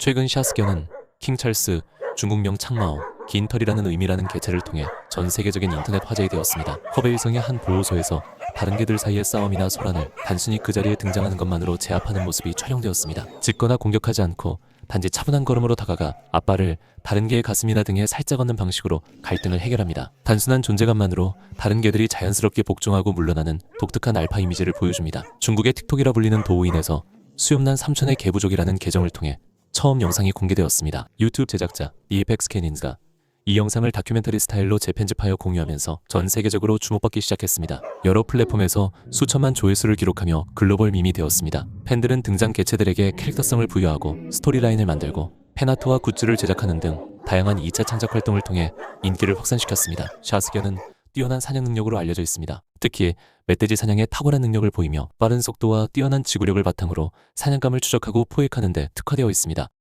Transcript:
최근 샤스견은 킹 찰스, 중국명 창마오, 긴 털이라는 의미라는 개체를 통해 전 세계적인 인터넷 화제이 되었습니다. 허베이성의 한 보호소에서 다른 개들 사이의 싸움이나 소란을 단순히 그 자리에 등장하는 것만으로 제압하는 모습이 촬영되었습니다. 짖거나 공격하지 않고 단지 차분한 걸음으로 다가가 앞발을 다른 개의 가슴이나 등에 살짝 얹는 방식으로 갈등을 해결합니다. 단순한 존재감만으로 다른 개들이 자연스럽게 복종하고 물러나는 독특한 알파 이미지를 보여줍니다. 중국의 틱톡이라 불리는 도우인에서 수염난 삼촌의 개부족이라는 계정을 통해 처음 영상이 공개되었습니다. 유튜브 제작자 이펙스 캐닌즈가 이 영상을 다큐멘터리 스타일로 재편집하여 공유하면서 전 세계적으로 주목받기 시작했습니다. 여러 플랫폼에서 수천만 조회수를 기록하며 글로벌 밈이 되었습니다. 팬들은 등장 개체들에게 캐릭터성을 부여하고 스토리라인을 만들고 팬아트와 굿즈를 제작하는 등 다양한 2차 창작 활동을 통해 인기를 확산시켰습니다. 샤스견은 뛰어난 사냥 능력으로 알려져 있습니다. 특히 멧돼지 사냥에 탁월한 능력을 보이며 빠른 속도와 뛰어난 지구력을 바탕으로 사냥감을 추적하고 포획하는 데 특화되어 있습니다.